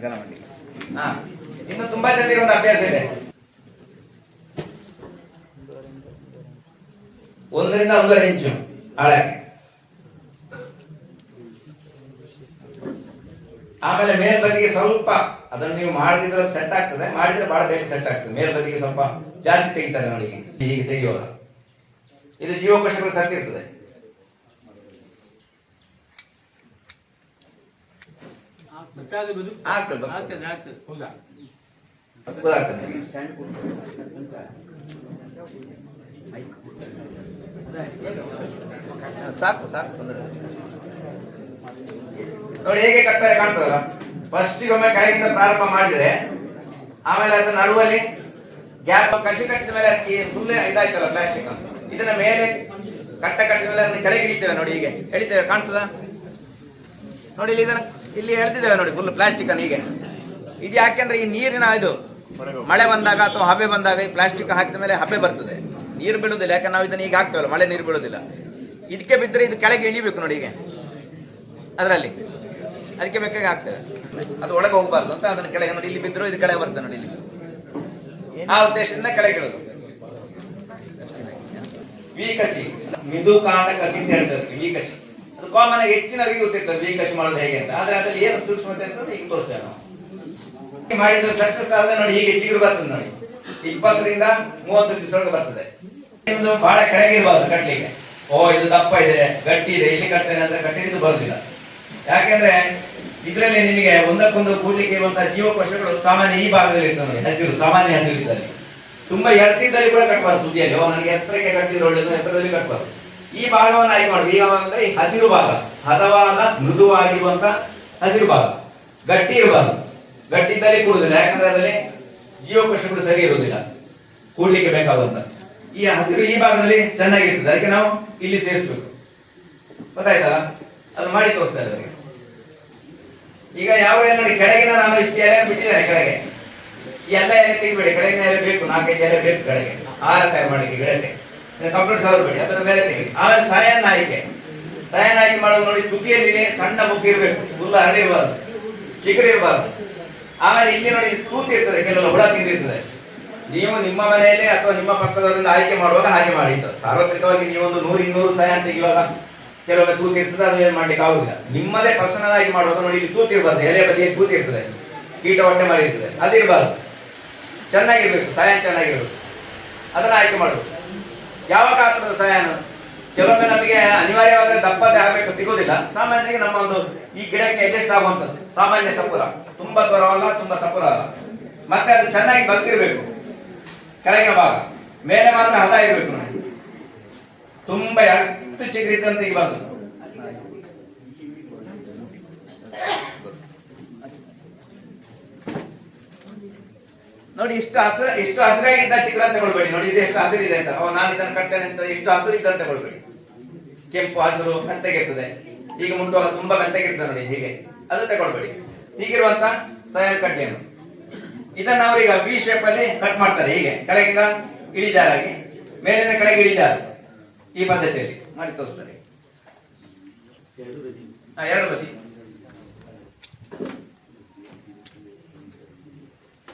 ಅಗಲ ಮಾಡಿ. ಹಾ, ಇನ್ನು ತುಂಬಾ ಜನರಿಗೆ ಒಂದು ಅಭ್ಯಾಸ ಇದೆ. ಒಂದರಿಂದ ಒಂದೂವರೆ ಇಂಚು ಆಳಕ್ಕೆ. ಆಮೇಲೆ ಮೇಲ್ಬದಿಗೆ ಸ್ವಲ್ಪ ಅದನ್ನು ನೀವು ಮಾಡಿದ್ರೆ ಸೆಟ್ ಆಗ್ತದೆ, ಮಾಡಿದ್ರೆ ಬಹಳ ಬೇಗ ಸೆಟ್ ಆಗ್ತದೆ. ಮೇಲ್ಬದಿಗೆ ಸ್ವಲ್ಪ ಜಾಸ್ತಿ ತೆಗಿತಾರೆ ನೋಡಿ ಹೀಗೆ ತೆಗೆಯುವಾಗ. ಇದು ಜೀವಕೋಶಗಳು ಸತ್ತಿರ್ತದೆ ಆಗ್ತದೆ ಆಗ್ತದೆ ಆಗ್ತದೆ. ಹೌದಾ? ಗೊತ್ತಾಗ್ತದೆ. ಸಾಕು ಸಾಕು ತೊಂದ್ರೆ ನೋಡಿ ಹೇಗೆ ಕಟ್ತಾರೆ ಕಾಣ್ತದಲ್ಲ? ಫಸ್ಟ್ ಒಮ್ಮೆ ಕೈಯಿಂದ ಪ್ರಾರಂಭ ಮಾಡಿದ್ರೆ ಆಮೇಲೆ ಅದು ನಡುವಲ್ಲಿ ಗ್ಯಾಪ್ ಕಸಿ ಕಟ್ಟಿದ ಮೇಲೆ ಈ ಫುಲ್ ಇದಾಯ್ತಲ್ಲ ಪ್ಲಾಸ್ಟಿಕ್ ಇದನ್ನ ಮೇಲೆ ಕಟ್ಟ ಕಟ್ಟಿದ ಮೇಲೆ ಅದನ್ನ ಕೆಳಗೆ ಇಳಿತೇವೆ ನೋಡಿ ಹೀಗೆ? ಎಳಿತೇವೆ ಕಾಣ್ತದ? ನೋಡಿ ಇಲ್ಲಿ ಇದನ್ನ ಇಲ್ಲಿ ಹೇಳ್ತಿದ್ದೇವೆ ನೋಡಿ ಫುಲ್ ಪ್ಲಾಸ್ಟಿಕ್ ಅನ್ನು ಹೀಗೆ. ಇದು ಯಾಕೆಂದ್ರೆ ಈ ನೀರಿನ ಇದು ಮಳೆ ಬಂದಾಗ ಅಥವಾ ಹಬೆ ಬಂದಾಗ ಈ ಪ್ಲಾಸ್ಟಿಕ್ ಹಾಕಿದ ಮೇಲೆ ಹಬೆ ಬರ್ತದೆ. ನೀರು ಬೀಳುವುದಿಲ್ಲ, ಯಾಕಂದ್ರೆ ನಾವು ಇದನ್ನ ಈಗ ಹಾಕ್ತೇವಲ್ಲ, ಮಳೆ ನೀರು ಬೀಳುವುದಿಲ್ಲ. ಇದಕ್ಕೆ ಬಿದ್ದರೆ ಇದು ಕೆಳಗೆ ಇಳಿಬೇಕು ನೋಡಿ ಹೀಗೆ. ಅದರಲ್ಲಿ. ಅದಕ್ಕೆ ಬೇಕಾಗಿ ಹಾಕ್ತೇವೆ. ಅದು ಒಳಗೆ ಹೋಗಬಾರ್ದು ಅಂತ ಅದನ್ನ ಕೆಳಗೆ ನೋಡಿ, ಇಲ್ಲಿ ಬಿದ್ದರೂ ಇದು ಕೆಳಗೆ ಬರ್ತದೆ ನೋಡಿ ಇಲ್ಲಿ. ಆ ಉದ್ದೇಶದಿಂದ ಕೆಳಗೆ ಇಳೋದು. ವಿಕಸಿ. ಮಿದು ಕಾಂಡ ಕಸಿ ಅಂತ ಹೇಳ್ತಾರೆ, ವಿಕಸಿ. ಕಾಮನ್ ಆಗಿ ಹೆಚ್ಚಿನವರಿಗೆ ಬಿ ಕಷ್ಟ ಮಾಡೋದು ಹೇಗೆ ಅಂತ. ಆದ್ರೆ ಅದ್ರಲ್ಲಿ ಏನು ಸೂಕ್ಷ್ಮತೆ ಅಂತ ಈಗ ತೋರಿಸ್ತೇವೆ ನಾವು ಮಾಡಿದ್ರೆ ಸಕ್ಸಸ್ ಆದ್ರೆ ನೋಡಿ ಹೀಗೆ ಚಿಗುರು ಬರ್ತದೆ ನೋಡಿ. ಇಪ್ಪತ್ತರಿಂದ ಮೂವತ್ತು ದಿವಸ ಒಳಗೆ ಬರ್ತದೆ. ನಿಮ್ದು ಬಹಳ ಕೆಳಗಿರಬಾರ್ದು ಕಟ್ಲಿಕ್ಕೆ. ಓ, ಇದು ದಪ್ಪ ಇದೆ, ಗಟ್ಟಿ ಇದೆ, ಇಲ್ಲಿ ಕಟ್ತೇನೆ ಅಂದ್ರೆ ಕಟ್ಟಿದ್ದು ಬರುದಿಲ್ಲ. ಯಾಕೆಂದ್ರೆ ಇದರಲ್ಲಿ ನಿಮಗೆ ಒಂದಕ್ಕೊಂದು ಕೂಡ್ಲಿಕ್ಕೆ ಇರುವಂತಹ ಜೀವಕೋಶಗಳು ಸಾಮಾನ್ಯ ಈ ಭಾಗದಲ್ಲಿ ಇರ್ತದೆ ನೋಡಿ, ಹಸಿರು, ಸಾಮಾನ್ಯ ಹಸಿರು ಇದ್ದಲ್ಲಿ. ತುಂಬಾ ಎತ್ತರದಲ್ಲಿ ಕೂಡ ಕಟ್ಟಬಾರ್ದು ತುದಿಯಲ್ಲಿ ಅವನಿಗೆ ಎತ್ತರಕ್ಕೆ ಕಟ್ಟಿದ್ರೆ ಒಳ್ಳೇದು, ಎತ್ತರದಲ್ಲಿ ಕಟ್ಟಬಾರ್ದು ಈ ಭಾಗವನ್ನು ಆಯ್ಕೆ ಮಾಡುದು ಈ ಭಾಗ ಅಂದ್ರೆ ಹಸಿರು ಭಾಗ, ಹದವಾದ, ಮೃದುವಾಗಿರುವಂತ ಹಸಿರು ಭಾಗ, ಗಟ್ಟಿ ಇರಬಾರ್ದು ಗಟ್ಟಿ ಇದ್ದಲ್ಲಿ ಕೂಡುದಿಲ್ಲ ಯಾಕಂದ್ರೆ ಅದರಲ್ಲಿ ಜೀವಕೋಶಗಳು ಸರಿ ಇರುವುದಿಲ್ಲ. ಕೂಡ್ಲಿಕ್ಕೆ ಬೇಕಾಗುವಂತ. ಈ ಹಸಿರು ಈ ಭಾಗದಲ್ಲಿ ಚೆನ್ನಾಗಿರ್ತದೆ. ಅದಕ್ಕೆ ನಾವು ಇಲ್ಲಿ ಸೇರಿಸ್ಬೇಕು. ಗೊತ್ತಾಯ್ತಾ? ಅದು ಮಾಡಿ ತೋರಿಸ್ತಾ ಇದ್ದಾರೆ. ಈಗ ಯಾವ ನೋಡಿ, ಕೆಳಗಿನ ನಾನು ಇಷ್ಟು ಎಲೆ ಬಿಟ್ಟಿದ್ದಾರೆ ಕೆಳಗೆ. ಎಲ್ಲ ಎಲೆ ತೆಗಿಬೇಡಿ. ಕೆಳಗಿನ ಎಲೆ ಬೇಕು, ನಾಲ್ಕೈದು ಎಲೆ ಬೇಕು ಕೆಳಗೆ. ಆಹಾರ ತಯಾರು ಮಾಡಿ ಗಿಡಕ್ಕೆ. ಕಂಪ್ಲೀಟ್ ಬೇಡಿ ಅದರ ಮೇಲೆ ತೆಗಿ. ಆಮೇಲೆ ಸಾಯನ್ನ ಆಯ್ಕೆ ಸಾಯನ್ನ ಆಯ್ಕೆ ಮಾಡೋದು ನೋಡಿ ತುದಿಯಲ್ಲಿ ಸಣ್ಣ ಮುಖ ಇರಬೇಕು. ಫುಲ್ ಹರಡಿರಬಾರ್ದು ಚಿಗುರು ಆಮೇಲೆ ಇಲ್ಲಿ ನೋಡಿ ತೂತು ಇರ್ತದೆ ಕೆಲವು ಹುಳ ತಿಂದಿರ್ತದೆ. ನೀವು ನಿಮ್ಮ ಮನೆಯಲ್ಲಿ ಅಥವಾ ನಿಮ್ಮ ಪಕ್ಕದವರಿಂದ ಆಯ್ಕೆ ಮಾಡುವಾಗ ಹಾಗೆ ಮಾಡಿ ಸಾರ್ವತ್ರಿಕವಾಗಿ ನೀವೊಂದು ನೂರು, ಇನ್ನೂರು ಸಹಾಯ ತೆಗೆಯುವಾಗ ಕೆಲವೊಮ್ಮೆ ತೂತು ಇರ್ತದೆ, ಅದು ಏನು ಮಾಡ್ಲಿಕ್ಕೆ ಆಗುದಿಲ್ಲ. ನಿಮ್ಮದೇ ಪರ್ಸನಲ್ ಆಗಿ ಮಾಡುವಾಗ ನೋಡಿ, ಇಲ್ಲಿ ತೂತಿ ಇರಬಾರ್ದು. ಎಲೆ ಬದಿಯಲ್ಲಿ ತೂತಿ ಇರ್ತದೆ. ಕೀಟ ಹೊಟ್ಟೆ ಮಾಡಿರ್ತದೆ ಅದಿರಬಾರ್ದು ಚೆನ್ನಾಗಿರ್ಬೇಕು ಸಹಾಯ ಚೆನ್ನಾಗಿರ್ಬೇಕು. ಅದನ್ನ ಆಯ್ಕೆ ಮಾಡುದು ಯಾವ ಗಾತ್ರದ ಸಹಾಯನ ಕೆಲವೊಮ್ಮೆ ನಮಗೆ ಅನಿವಾರ್ಯವಾದ್ರೆ ದಪ್ಪತೆ ಆಗಬೇಕು, ಸಿಗೋದಿಲ್ಲ. ಸಾಮಾನ್ಯವಾಗಿ ನಮ್ಮ ಒಂದು ಈ ಗಿಡಕ್ಕೆ ಅಡ್ಜಸ್ಟ್ ಆಗುವಂಥದ್ದು. ಸಾಮಾನ್ಯ ಸಪುರ. ತುಂಬಾ ದೂರವಲ್ಲ, ತುಂಬಾ ಸಪುರ ಅಲ್ಲ. ಮತ್ತೆ ಅದು ಚೆನ್ನಾಗಿ ಬಗ್ಗಿರ್ಬೇಕು ಕೆಳಗಿನ ಭಾಗ. ಮೇಲೆ ಮಾತ್ರ ಹದ ಇರಬೇಕು ನೋಡಿ ತುಂಬಾ ಎತ್ತು ಚಿಗುರಿದ್ದಂತೆ ಈ ಬಂದು ನೋಡಿ ಇಷ್ಟು ಹಸಿರ ಇಷ್ಟು ಹಸಿರಾಗಿದ್ದ ಚಿತ್ರ ತಗೊಳ್ಬೇಡಿ. ನೋಡಿ ಇದು ಎಷ್ಟು ಹಸಿರಿದೆ ಅಂತ. ಓ ನಾನು ಇದನ್ನು ಕಟ್ತೇನೆ ಅಂತ. ಇಷ್ಟು ಹಸಿರು ಇದ್ದ ಅಂತ ತಗೊಳ್ಬೇಡಿ. ಕೆಂಪು ಹಸಿರು ಮೆತ್ತಗಿರ್ತದೆ. ಈಗ ಮುಟ್ಟುವಾಗ ತುಂಬಾ ಮೆತ್ತಗಿರ್ತದೆ ನೋಡಿ ಹೀಗೆ. ಅದು ತಗೊಳ್ಬೇಡಿ. ಹೀಗಿರುವಂತ ಸಯಲ್ ಕಡ್ಡಿಯನ್ನು. ಇದನ್ನ ಅವರೀಗ ವಿ ಶೇಪ್ ಅಲ್ಲಿ ಕಟ್ ಮಾಡ್ತಾರೆ. ಹೀಗೆ. ಕೆಳಗಿಂದ ಇಳಿಜಾರಾಗಿ ಮೇಲಿಂದ ಕೆಳಗೆ ಇಳಿಜಾರು ಈ ಪದ್ಧತಿಯಲ್ಲಿ ಮಾಡಿ ತೋರಿಸ್ತಾರೆ. ಹಾ, ಎರಡು ಬದಿ.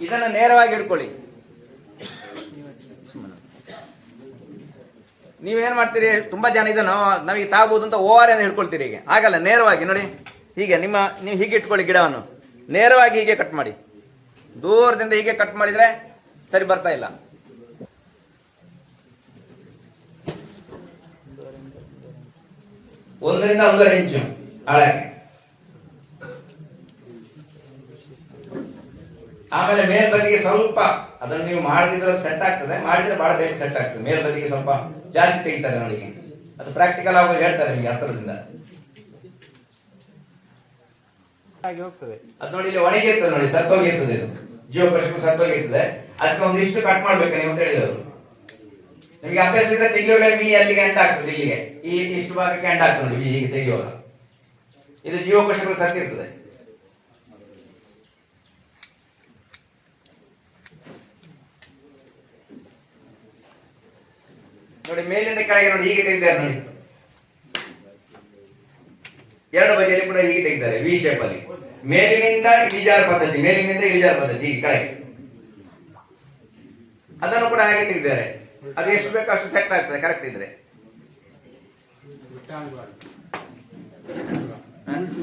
ಇದನ್ನ ನೇರವಾಗಿ ಹಿಡ್ಕೊಳ್ಳಿ. ನೀವೇನ್ ಮಾಡ್ತೀರಿ? ತುಂಬಾ ಜನ ಇದನ್ನು ನಮಗೆ ತಾಗಬಹುದು ಅಂತ ಓವರ್ ಅಂತ ಹಿಡ್ಕೊಳ್ತೀರಿ ಹೀಗೆ. ಆಗಲ್ಲ ನೇರವಾಗಿ ನೋಡಿ. ಹೀಗೆ ನಿಮ್ಮ, ನೀವು ಹೀಗೆ ಇಟ್ಕೊಳ್ಳಿ ಗಿಡವನ್ನು. ನೇರವಾಗಿ ಹೀಗೆ ಕಟ್ ಮಾಡಿ. ದೂರದಿಂದ ಹೀಗೆ ಕಟ್ ಮಾಡಿದ್ರೆ ಸರಿ ಬರ್ತಾ ಇಲ್ಲ. ಒಂದರಿಂದ ಒಂದೂವರೆ ಇಂಚು ಆಳಕ್ಕೆ ಆಮೇಲೆ ಮೇಲ್ಬದಿಗೆ ಸ್ವಲ್ಪ ಅದನ್ನು ನೀವು ಮಾಡಿದ್ರೆ ಸೆಟ್ ಆಗ್ತದೆ ಮಾಡಿದ್ರೆ ಬಹಳ ಬೇಗ ಸೆಟ್ ಆಗ್ತದೆ. ಮೇಲ್ಬದಿಗೆ ಸ್ವಲ್ಪ ಜಾಸ್ತಿ ತೆಗಿತಾರೆ ನನಗೆ ಅದು ಪ್ರಾಕ್ಟಿಕಲ್ ಆಗಿ ಹೇಳ್ತಾರೆ ನಿಮಗೆ ಹತ್ತಿರದಿಂದ ಅದು ನೋಡಿ ಇಲ್ಲಿ ಒಣಗಿರ್ತದೆ ನೋಡಿ ಸತ್ತೋಗಿರ್ತದೆ ಇದು. ಜೀವಕೋಶಕ್ಕೂ ಸತ್ತೋಗಿರ್ತದೆ ಅದಕ್ಕೆ ಒಂದಿಷ್ಟು ಕಟ್ ಮಾಡ್ಬೇಕು ನೀವು ಅಂತ ಹೇಳಿದವರು ನಿಮಗೆ ಅಭ್ಯಾಸ ಇದ್ರೆ ತೆಗಿಯುವಾಗ ಮೀ ಅಲ್ಲಿಗೆ ಎಂಡ್ ಆಗ್ತದೆ ಇಲ್ಲಿಗೆ. ಈ ಇಷ್ಟು ಭಾಗಕ್ಕೆ ಎಂಡ್ ಆಗ್ತದೆ ಹೀಗೆ ತೆಗೆಯುವಾಗ. ಇದು ಜೀವಕೋಶಗಳು ಸತ್ತಿರ್ತದೆ. ನೋಡಿ, ಮೇಲಿಂದ ಕೆಳಗೆ ನೋಡಿ, ಹೀಗೆ ತೆಗೆದಿದ್ದಾರೆ ನೋಡಿ. ಎರಡು ಬದಿಯಲ್ಲಿ ಕೂಡ ಹೀಗೆ ತೆಗೆದಿದ್ದಾರೆ ವಿ ಶೇಪ್ ಅಲ್ಲಿ. ಮೇಲಿನಿಂದ ಇಳಿಜಾರು ಪದ್ಧತಿ, ಮೇಲಿನಿಂದ ಇಳಿಜಾರು ಪದ್ಧತಿ, ಕೆಳಗೆ. ಅದನ್ನು ಕೂಡ ಹಾಗೆ ತೆಗೆದಿದ್ದಾರೆ ಅದು ಎಷ್ಟು ಬೇಕು ಅಷ್ಟು ಸೆಟ್ ಆಗ್ತದೆ ಕರೆಕ್ಟ್ ಇದ್ರೆ.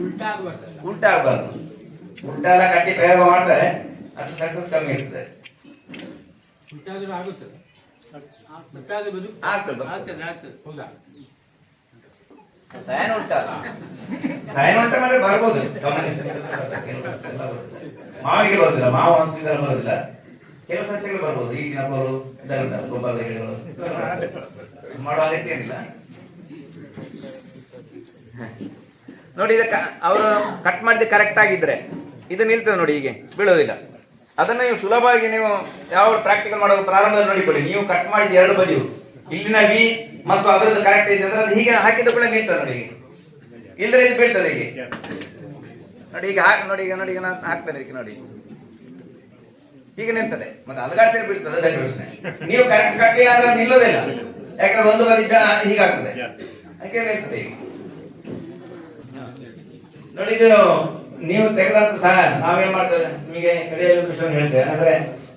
ಉಲ್ಟಾ ಆಗಬಾರ್ದು ಉಲ್ಟಾ ಎಲ್ಲ ಕಟ್ಟಿ ಪ್ರಯೋಗ ಮಾಡ್ತಾರೆ, ಅಷ್ಟು ಸಕ್ಸಸ್ ಕಮ್ಮಿ ಇರ್ತದೆ. ಬದುಕು ಆಗ್ತದೆ ಆಗ್ತದೆ. ಸಯನ ಸಯನ ಉಂಟ ಬರ್ಬೋದು. ಮಾವಿಗೆ ಬರುದಿಲ್ಲ ಮಾವು ಅನ್ಸಿದ್ರೆ ಬರುದಿಲ್ಲ. ಕೆಲವು ಸಸ್ಯಗಳು ಬರ್ಬೋದು. ಈಗಿನ ಬೋರು ಇದೆಲ್ಲ ಗೊಬ್ಬರದ ಗಿಡಗಳು. ಮಾಡುವ ಅಗತ್ಯ ಏನಿಲ್ಲ. ನೋಡಿ ಇದಕ್ಕೆ ಅವರು ಕಟ್ ಮಾಡಿದ ಕರೆಕ್ಟ್ ಆಗಿದ್ರೆ ಇದು ನಿಲ್ತದೆ ನೋಡಿ ಹೀಗೆ. ಬೀಳೋದಿಲ್ಲ. ಅದನ್ನು ನೀವು ಸುಲಭವಾಗಿ ನೀವು ಯಾವ ಪ್ರಾಕ್ಟಿಕಲ್ ಮಾಡೋದು ಪ್ರಾರಂಭದಲ್ಲಿ ನೋಡಿಕೊಳ್ಳಿ. ನೀವು ಕಟ್ ಮಾಡಿದ ಎರಡು ಬದಿಯು. ಇಲ್ಲಿನ ವಿ ಮತ್ತು ಅದರದ್ದು ಕರೆಕ್ಟ್ ಇದೆ ಅಂದ್ರೆ ಅದು ಹೀಗೆ ಹಾಕಿದ ಕೂಡ ನಿಲ್ತದೆ ನನಗೆ ಹೀಗೆ. ಇಲ್ಲದ್ರೆ ಇದು ಬೀಳ್ತದೆ ಹೀಗೆ. ನೋಡಿ ಈಗ ಹಾಕಿ, ನೋಡಿ ಈಗ ನೋಡಿ ಈಗ ನಾನು ಹಾಕ್ತೇನೆ ಇದಕ್ಕೆ ನೋಡಿ. ಹೀಗೆ ನಿಲ್ತದೆ. ಮತ್ತೆ ಅಲಗಾಡ್ಸಲ್ಲಿ ಬೀಳ್ತದೆ ಡೆಕೋರೇಷನ್ ನೀವು ಕರೆಕ್ಟ್ ಕಟ್ಟಿ ಅಂದ್ರೆ ನಿಲ್ಲೋದಿಲ್ಲ. ಯಾಕಂದ್ರೆ ಒಂದು ಬದಿ ಹೀಗಾಗ್ತದೆ ಅದಕ್ಕೆ ನಿಲ್ತದೆ ಈಗ ನೋಡಿ ಇದು ನೀವು ತೆಗೆದಂತ ಸಹಾಯ, ನಾವೇನ್ ಮಾಡ್ತೇವೆ? ನಿಮಗೆ ಕಡೆಯಲ್ಲಿ ವಿಷಯವನ್ನು ಹೇಳ್ತೇವೆ. ಅಂದ್ರೆ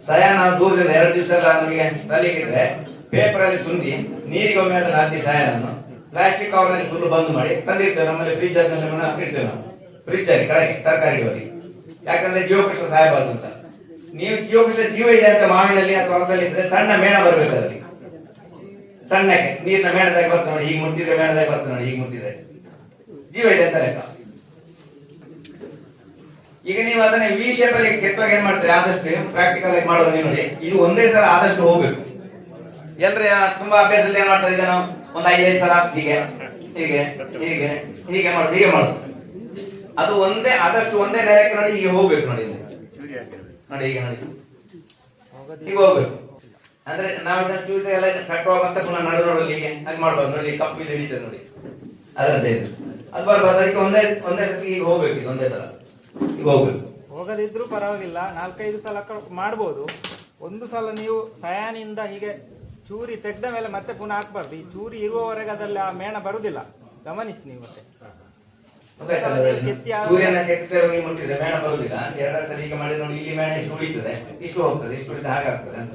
ಸಹಾಯ ನಾವು ದೂರದಿಂದ ಎರಡು ದಿವಸ ಎಲ್ಲ ನಮಗೆ ತಲೆಗಿದ್ರೆ ಪೇಪರ್ ಅಲ್ಲಿ ಸುಂದಿ, ನೀರಿಗೆ ಒಮ್ಮೆ ಅದನ್ನು ಸಹಾಯ ನಾನು ಪ್ಲಾಸ್ಟಿಕ್ ಕವರ್ ಅಲ್ಲಿ ಫುಲ್ ಬಂದ್ ಮಾಡಿ ತಂದಿರ್ತೇವೆ. ನಮ್ಮಲ್ಲಿ ಫ್ರಿಜ್ನಲ್ಲಿ ಇಡ್ತೇವೆ ನಾವು. ಫ್ರಿಜ್ ಅಲ್ಲಿ, ಕಡೆ, ತರಕಾರಿ ಇಡುವಲ್ಲಿ ಯಾಕಂದ್ರೆ ಜೀವಕೃಷ್ಣ ಸಾಯಬಾರ್ದು ಅಂತ. ನೀವು ಜೀವಕೃಷ್ಣ ಜೀವ ಇದೆ ಅಂತ ಮಾವಿನಲ್ಲಿ ಅಥವಾ ಹೊಲಸಲ್ಲಿ ಇದ್ರೆ ಸಣ್ಣ ಮೇಣ ಬರ್ಬೇಕು ಅದರಲ್ಲಿ. ಸಣ್ಣಕ್ಕೆ, ನೀರಿನ ಮೇಣದಾಗಿ ಬರ್ತದೆ ನೋಡಿ ಈಗ ಮುಟ್ಟಿದ್ರೆ ಮೇಣದಾಗಿ ಬರ್ತದೆ ನೋಡಿ ಈಗ ಮುಟ್ಟಿದ್ರೆ. ಜೀವ ಇದೆ ಅಂತ ಲೆಕ್ಕ. ಈಗ ನೀವು ಅದನ್ನ ವಿ ಶೇಪ್ ಅಲ್ಲಿ ಕೆತ್ತುವಾಗ ಏನ್ ಮಾಡ್ತೀರಿ? ಆದಷ್ಟು ಪ್ರಾಕ್ಟಿಕಲ್ ಆಗಿ ಮಾಡೋದು ನೀವು ನೋಡಿ. ಇದು ಒಂದೇ ಸಲ ಆದಷ್ಟು ಹೋಗ್ಬೇಕು. ಎಲ್ರಿ ತುಂಬಾ ಅಭ್ಯಾಸದಲ್ಲಿ ಏನ್ ಮಾಡ್ತಾರೆ ಇದನ್ನು ಒಂದು ಐದೈದು ಸಲ ಹೀಗೆ ಹೀಗೆ ಹೀಗೆ ಹೀಗೆ ಮಾಡೋದು ಹೀಗೆ ಮಾಡೋದು. ಅದು ಒಂದೇ, ಆದಷ್ಟು ಒಂದೇ ನೇರಕ್ಕೆ ನೋಡಿ ಹೀಗೆ ಹೋಗ್ಬೇಕು ನೋಡಿ ನೋಡಿ ಹೀಗೆ ನೋಡಿ. ಹೀಗೆ ಹೋಗ್ಬೇಕು. ಅಂದ್ರೆ ನಾವು ಇದನ್ನ ಚೂಟ ಎಲ್ಲ ಕಟ್ಟುವಾಗ ಪುನಃ ನಡು ನೋಡಲ್ಲಿ ಹೀಗೆ ಹಾಗೆ ಮಾಡ್ಬಾರ್ದು ನೋಡಿ, ಕಪ್ಪು ಇದು ಹಿಡಿತದೆ ನೋಡಿ. ಅದರದ್ದೇ ಅದು ಬರ್ಬಾರ್ದು ಅದಕ್ಕೆ ಒಂದೇ ಒಂದೇ ಸತಿ ಈಗ ಹೋಗ್ಬೇಕು ಇದು ಒಂದೇ ಸಲ. ಹೋಗ್ಬೇಕು ಹೋಗದಿದ್ರೂ ಪರವಾಗಿಲ್ಲ. ನಾಲ್ಕೈದು ಸಲ ಮಾಡ್ಬೋದು. ಒಂದು ಸಲ ನೀವು ಸಯಾನಿಂದ ಹೀಗೆ ಚೂರಿ ತೆಗೆದ ಮೇಲೆ ಮತ್ತೆ ಪುನಃ ಹಾಕ್ಬಾರ್ದು. ಈ ಚೂರಿ ಇರುವವರೆಗೆ ಅದರಲ್ಲಿ ಆ ಮೇಣ ಬರುದಿಲ್ಲ. ಗಮನಿಸಿ ನೀವು ಮತ್ತೆ. ಗೊತ್ತಾಯ್ತಲ್ಲ ಹೇಳಿ? ಕೆತ್ತಿ ಆಗುವ- ಸೂರ್ಯನ ಕೆತ್ತಿದ್ರೆ ಹೋಗಿ ಮುಟ್ಟಿದ್ರೆ ಮೇಣ ಬರುವುದಿಲ್ಲ ಎರಡು ಸಲ ಈಗ ಮಾಡಿದ್ರೆ ನೋಡಿ ಇಲ್ಲಿ ಮೇಣ ಇಷ್ಟು ಉಳಿತದೆ? ಇಷ್ಟು ಹೋಗ್ತದೆ ಇಷ್ಟು ಉಳಿದ ಹಾಗಾಗ್ತದೆ ಅಂತ.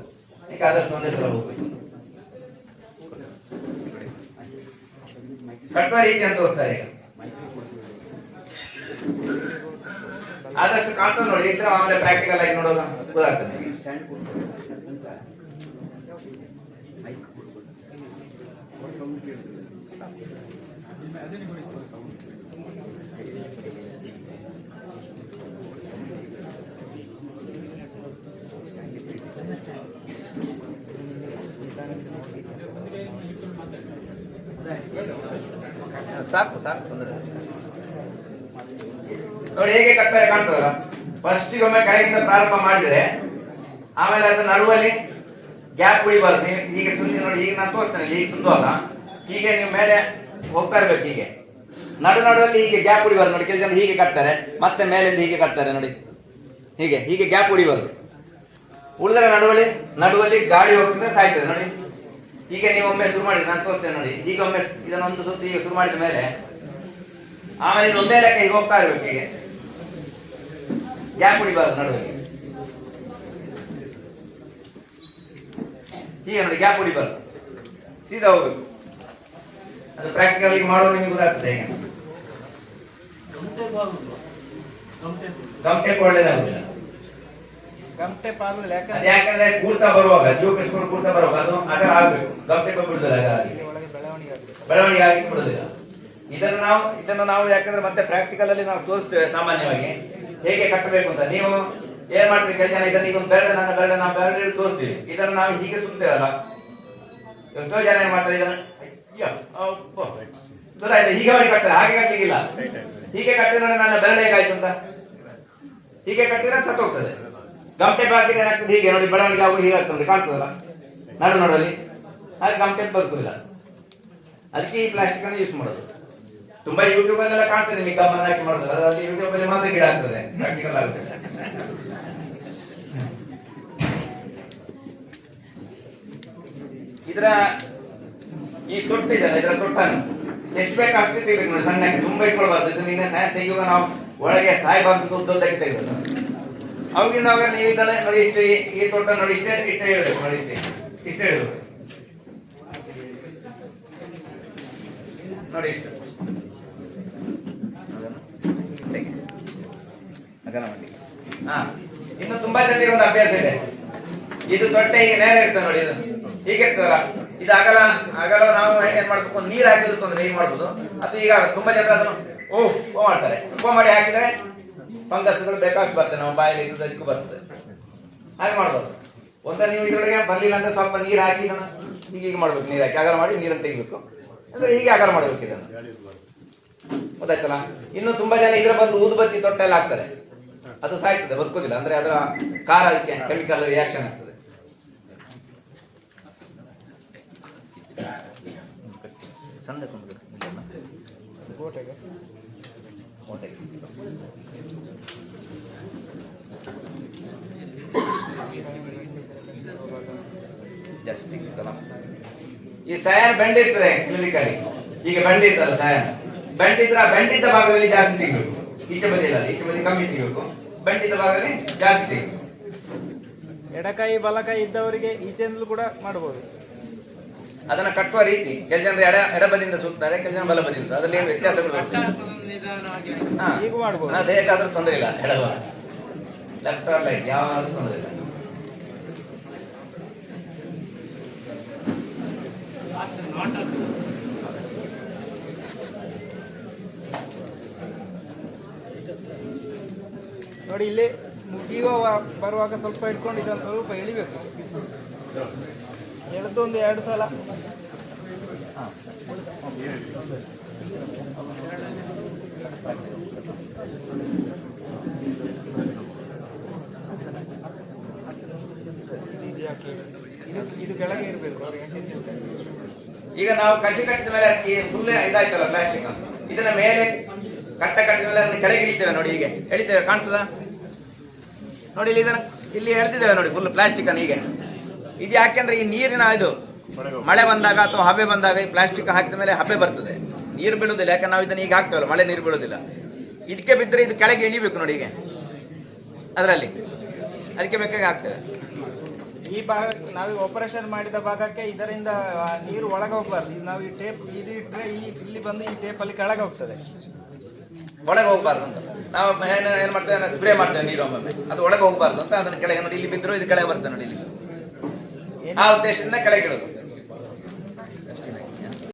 ಈಗ ಆದಷ್ಟು ಒಂದೇ ಸಲ ಹೋಗ್ಬೇಕು. ಕಟ್ಟುವ ರೀತಿ ಅಂತ ತೋರಿಸ್ತಾರೆ ಈಗ. ಆದಷ್ಟು ಕಾಣ್ತದೆ ನೋಡಿ ಇದ್ರೆ ಆಮೇಲೆ ಪ್ರಾಕ್ಟಿಕಲ್ ಆಗಿ ನೋಡೋದು ಗೊತ್ತಾಗ್ತದೆ ಸಾಕು ಸಾಕು ತೊಂದ್ರೆ ಇಲ್ಲ. ನೋಡಿ ಹೇಗೆ ಕಟ್ತಾರೆ ಕಾಣ್ತದಲ್ಲ? ಫಸ್ಟ್ ಒಮ್ಮೆ ಕೈಯಿಂದ ಪ್ರಾರಂಭ ಮಾಡಿದ್ರೆ, ಆಮೇಲೆ ಅದು ನಡುವಲ್ಲಿ ಗ್ಯಾಪ್ ಉಳಿಬಾರ್ದು ಹೀಗೆ ಸುಂದಿ ನೋಡಿ, ಈಗ ನಾನು ತೋರ್ತೇನೆ ಈಗ ಹೀಗೆ ಹೀಗೆ ನೀವು ಮೇಲೆ ಹೋಗ್ತಾ ಇರ್ಬೇಕು ಹೀಗೆ. ನಡು ನಡುವಲ್ಲಿ ಹೀಗೆ ಗ್ಯಾಪ್ ಉಳಿಬಾರ್ದು ನೋಡಿ, ಕೆಲವು ಜನ ಹೀಗೆ ಕಟ್ತಾರೆ, ಮತ್ತೆ ಮೇಲಿಂದ ಹೀಗೆ ಕಟ್ತಾರೆ, ನೋಡಿ. ಹೀಗೆ ಹೀಗೆ ಗ್ಯಾಪ್ ಉಳಿಬಾರ್ದು ಉಳಿದ್ರೆ ನಡುವಲ್ಲಿ ನಡುವಲ್ಲಿ ಗಾಳಿ ಹೋಗ್ತದೆ, ಸಾಯ್ತದೆ, ನೋಡಿ. ಹೀಗೆ ನೀವು ಒಮ್ಮೆ ಶುರು ಮಾಡಿದ್ರೆ, ನಾನು ತೋರ್ತೇನೆ ನೋಡಿ. ಈಗ ಒಮ್ಮೆ ಇದನ್ನೊಂದು ಸುತ್ತು ಹೀಗೆ ಶುರು ಮಾಡಿದ ಮೇಲೆ, ಆಮೇಲೆ ಇದು ಒಂದೇ ಲೆಕ್ಕ ಹೀಗೆ ಹೋಗ್ತಾ ಇರ್ಬೇಕು ಹೀಗೆ. ಗ್ಯಾಪ್ ಹೊಡಿಬಾರ್ದು ನಡುವೆ ಹೀಗೆ ನೋಡಿ ಗ್ಯಾಪ್ ಹೊಡಿಬಾರ್ದು ಸೀದಾ ಹೋಗ್ಬೇಕು. ಅದು ಪ್ರಾಕ್ಟಿಕಲ್ ಈಗ ಮಾಡೋದು ನಿಮಗೆ ಗೊತ್ತಾಗ್ತದೆ ಹೇಗೆ? ಗಮಟೆ ಒಳ್ಳೇದಾಗುದಿಲ್ಲ. ಯಾಕಂದ್ರೆ ಯಾಕಂದ್ರೆ ಕೂಡ್ತಾ ಬರುವಾಗ ಜೀವ ಕೃಷ್ಣ ಕೂರ್ತಾ ಬರುವಾಗ ಅದು ಅದರ ಆಗ್ಬೇಕು. ಗಮಟೆ ಬಿಡುದಿಲ್ಲ ಅಗಲ ಆಗಿ ಇಲ್ಲಿ ಒಳಗೆ ಬೆಳವಣಿಗೆ ಆಗ್ಬೇಕು. ಬೆಳವಣಿಗೆ ಆಗಿ ಬಿಡುದಿಲ್ಲ. ಇದನ್ನು ನಾವು ಇದನ್ನು ನಾವು ಯಾಕಂದ್ರೆ ಮತ್ತೆ ಪ್ರಾಕ್ಟಿಕಲ್ ಅಲ್ಲಿ ನಾವು ತೋರಿಸ್ತೇವೆ ಸಾಮಾನ್ಯವಾಗಿ. ಹೇಗೆ ಕಟ್ಟಬೇಕು ಅಂತ? ನೀವು ಏನ್ ಮಾಡ್ತೀರಿ? ಕೆಲವು ಜನ ಇದನ್ನ ಈಗ ಬೆರಳು ನನ್ನ ಬೆರಳು ನಾವು ಬೆರಳು ಹಿಡಿದು ತೋರಿಸ್ತೀವಿ. ಇದನ್ನು ನಾವು ಹೀಗೆ ಸುತ್ತೇವಲ್ಲ? ಎಷ್ಟೋ ಜನ ಏನ್ ಮಾಡ್ತಾರೆ ಇದನ್ನ ಗೊತ್ತಾಯ್ತು? ಹೀಗೆ ಮಾಡಿ ಕಟ್ತಾರೆ ಹಾಗೆ ಕಟ್ಟಲಿಕ್ಕಿಲ್ಲ ಹೀಗೆ ಕಟ್ಟಿದ್ರೆ ನೋಡಿ ನನ್ನ ಬೆರಳು ಹೇಗಾಯ್ತು ಅಂತ. ಹೀಗೆ ಕಟ್ಟಿದ್ರೆ ಸತ್ತೋಗ್ತದೆ. ಗಮಟೆ ಹಾಕಿದ್ರೆ ಏನಾಗ್ತದೆ ಹೀಗೆ ನೋಡಿ ಬೆಳವಣಿಗೆ ಆಗುವ ಹೀಗೆ ಆಗ್ತದೆ ಕಾಣ್ತದಲ್ಲ? ನಡು ನೋಡಲಿ ಹಾಗೆ ಗಮಟೆ ಬರ್ತದಿಲ್ಲ ಅದಕ್ಕೆ ಈ ಪ್ಲಾಸ್ಟಿಕ್ ಅನ್ನು ಯೂಸ್ ಮಾಡೋದು. ತುಂಬಾ ಯೂಟ್ಯೂಬ್ ಅಲ್ಲೆಲ್ಲ ಕಾಣ್ತದೆ ನಿಮಗೆ ಗಮನ ಹಾಕಿ ಮಾಡೋದು. ಅದರಲ್ಲಿ ಯೂಟ್ಯೂಬ್ ಅಲ್ಲಿ ಮಾತ್ರ ಗಿಡ ಆಗ್ತದೆ. ಪ್ರಾಕ್ಟಿಕಲ್ ಆಗ್ತದೆ ಇದರ ಈ ತೊಟ್ಟು ಇದೆಯಲ್ಲ, ಇದರ ತೊಟ್ಟನ್ನು ಎಷ್ಟು ಬೇಕು ಅಷ್ಟು ತೆಗಿಬೇಕು ನೋಡಿ ಸಣ್ಣಕ್ಕೆ ತುಂಬಾ ಇಟ್ಕೊಳ್ಬಾರ್ದು. ಇದು ನಿನ್ನೆ ಸಾಯ ತೆಗೆಯುವ ನಾವು ಒಳಗೆ ಸಾಯಬಾರ್ದು ಉದ್ದಕ್ಕೆ ತೆಗೆದು ಅವಾಗಿಂದ ಅವಾಗ ನೀವು ಇದನ್ನ ನೋಡಿ ಇಷ್ಟು, ಈ ತೊಟ್ಟ ನೋಡಿ ಇಷ್ಟೇ ಇಷ್ಟೇ ಹೇಳಬೇಕು, ನೋಡಿ ಇಷ್ಟೇ. ಇಷ್ಟೇ ಹೇಳಬೇಕು. ನೋಡಿ ಇಷ್ಟು ಅದನ್ನು ತೆಗೆ. ಅಗಲ ಮಾಡಿ. ಹಾ, ಇನ್ನು ತುಂಬಾ ಜನರಿಗೆ ಒಂದು ಅಭ್ಯಾಸ ಇದೆ. ಇದು ತೊಟ್ಟೆ ಹೀಗೆ ನೇರ ಇರ್ತದೆ ನೋಡಿ ಇದು. ಹೀಗೆ ಇರ್ತದಲ್ಲ ಇದು ಆಗಲ್ಲ ಆಗಲ್ಲ ನಾವು ಏನ್ ಮಾಡ್ಬೇಕು? ನೀರು ಹಾಕಿದ್ರು ತೊಂದ್ರೆ ಏನ್ ಮಾಡ್ಬೋದು. ಅದು ಈಗ ತುಂಬಾ ಜನ ಅದನ್ನು ಓ ಓ ಮಾಡ್ತಾರೆ. ಓ ಮಾಡಿ ಹಾಕಿದ್ರೆ ಫಂಗಸ್ಗಳು ಬೇಕಾಷ್ಟು ಬರ್ತದೆ. ನಮ್ಮ ಬಾಯಲ್ಲಿ ಇದ್ದದಕ್ಕೂ ಬರ್ತದೆ. ಹಾಗೆ ಮಾಡ್ಬೋದು. ಒಂದ ನೀವು ಇದ್ರೊಳಗೆ ಬರ್ಲಿಲ್ಲ ಅಂದ್ರೆ ಸ್ವಲ್ಪ ನೀರು ಹಾಕಿ ಇದನ್ನ ಈಗ ಹೀಗೆ ಮಾಡ್ಬೇಕು. ನೀರು ಹಾಕಿ ಅಗಲ ಮಾಡಿ ನೀರನ್ನು ತೆಗಿಬೇಕು. ಅಂದ್ರೆ ಹೀಗೆ ಅಗಲ ಮಾಡ್ಬೇಕು ಇದನ್ನು. ಗೊತ್ತಾಯ್ತಲ್ಲ? ಇನ್ನು ತುಂಬಾ ಜನ ಇದ್ರ ಬದಲು ಊದುಬತ್ತಿ ತೊಟ್ಟೆಲ್ಲ ಹಾಕ್ತಾರೆ. ಅದು ಸಾಯ್ತದೆ ಬದುಕೋದಿಲ್ಲ. ಅಂದ್ರೆ ಅದರ ಖಾರ ಅದಕ್ಕೆ ಕೆಮಿಕಲ್ ರಿಯಾಕ್ಷನ್ ಆಗ್ತದೆ. ಜಾಸ್ತಿ ಈ ಸಯಾನ್ ಬೆಂಡ್ ಇರ್ತದೆ ಕ್ಲಿನಿಕಲ್ಲಿ. ಈಗ ಬೆಂಡ್ ಇರ್ತಲ್ಲ ಸಯಾನ್. ಬೆಂಡ್ ಇದ್ರ ಬೆಂಡ್ ಇದ್ದ ಭಾಗದಲ್ಲಿ ಜಾಸ್ತಿ ತೆಗಿಬೇಕು ಈಚೆ ಬದಿಯಲ್ಲ ಈಚೆ ಬದಿ ಕಮ್ಮಿ ತೆಗಿಬೇಕು ಬೆಂಡ್ ಇದ್ದ ಭಾಗದಲ್ಲಿ ಜಾಸ್ತಿ ಎಡಕೈ ಬಲಕೈ ಇದ್ದವರಿಗೆ ಈಚೆಯಿಂದಲೂ ಕೂಡ ಮಾಡಬಹುದು ಅದನ್ನ ಕಟ್ಟುವ ರೀತಿ ಕೆಲ ಜನರು ಎಡ ಎಡಬದಿಯಿಂದ ಸುತ್ತಾರೆ ಕೆಲ ಜನ ಬಲಬದಿಯಿಂದ ಅದ್ರಲ್ಲಿ ಏನು ವ್ಯತ್ಯಾಸಗಳು? ಹಾ. ಅದು ಹೇಗಾದ್ರೂ ತೊಂದರೆ ಇಲ್ಲ ಎಡಬಲ ಲೆಫ್ಟ್ ಆರ್ ರೈಟ್ ಯಾವಾದ್ರೂ ತೊಂದರೆ ಇಲ್ಲ. ನೋಡಿ, ಇಲ್ಲಿ ಜೀವ ಬರುವಾಗ ಸ್ವಲ್ಪ ಇಟ್ಕೊಂಡು ಇದನ್ನು ಸ್ವಲ್ಪ ಎಳಿಬೇಕು. ಎಳೆದೊಂದು ಎರಡು ಸಲ. ಇದು ಕೆಳಗೆ ಇರಬೇಕು. ಈಗ ನಾವು ಕಸಿ ಕಟ್ಟಿದ ಮೇಲೆ ಫುಲ್ ಇದಾಯ್ತಲ್ಲ ಪ್ಲಾಸ್ಟಿಕ್ ಇದನ್ನ ಮೇಲೆ ಕಟ್ಟ ಕಟ್ಟಿದ ಮೇಲೆ ಅದನ್ನ ಕೆಳಗೆ ಇಳಿತೇವೆ ನೋಡಿ ಹೀಗೆ. ಎಳಿತೇವೆ, ಕಾಣ್ತದ? ನೋಡಿ ಇಲ್ಲಿ ಇದನ್ನ, ಇಲ್ಲಿ ಎಳ್ದಿದ್ದೇವೆ ನೋಡಿ ಫುಲ್ ಪ್ಲಾಸ್ಟಿಕ್ ಅನ್ನು ಹೀಗೆ. ಇದು ಯಾಕೆಂದ್ರೆ ಈ ನೀರಿನ ಇದು, ಮಳೆ ಬಂದಾಗ ಅಥವಾ ಹಬೆ ಬಂದಾಗ ಈ ಪ್ಲಾಸ್ಟಿಕ್ ಹಾಕಿದ ಮೇಲೆ ಹಬೆ ಬರ್ತದೆ. ನೀರು ಬೀಳುವುದಿಲ್ಲ, ಯಾಕಂದ್ರೆ ನಾವು ಇದನ್ನ ಈಗ ಹಾಕ್ತೇವಲ್ಲ, ಮಳೆ ನೀರು ಬೀಳುವುದಿಲ್ಲ. ಇದಕ್ಕೆ ಬಿದ್ದರೆ ಇದು ಕೆಳಗೆ ಇಳಿಬೇಕು ನೋಡಿ ಹೀಗೆ. ಅದರಲ್ಲಿ. ಅದಕ್ಕೆ ಬೇಕಾಗಿ ಹಾಕ್ತೇವೆ. ಈ ಭಾಗ ನಾವು ಆಪರೇಷನ್ ಮಾಡಿದ ಭಾಗಕ್ಕೆ ಇದರಿಂದ ನೀರು ಒಳಗೆ ಹೋಗ್ಬಾರ್ದು. ನಾವು ಈ ಟೇಪ್ ಇದು ಇಟ್ಟರೆ ಈ, ಇಲ್ಲಿ ಬಂದು ಈ ಟೇಪ್ ಅಲ್ಲಿ ಕೆಳಗೆ ಹೋಗ್ತದೆ. ಒಳಗೆ ಹೋಗ್ಬಾರ್ದು ಅಂತ. ನಾವು ಏನು ಏನ್ ಮಾಡ್ತೇವೆ? ಸ್ಪ್ರೇ ಮಾಡ್ತೇವೆ ನೀರು ಒಮ್ಮೆ ಅದು ಒಳಗೆ ಹೋಗ್ಬಾರ್ದು ಅಂತ ಅದನ್ನ ಕೆಳಗೆ ನೋಡಿ, ಇಲ್ಲಿ ಬಿದ್ರು ಇದು ಕೆಳಗೆ ಬರ್ತದೆ ನೋಡಿ ಇಲ್ಲಿ. ಆ ಉದ್ದೇಶದಿಂದ ಕೆಳಗೆ ಇಡೋದು.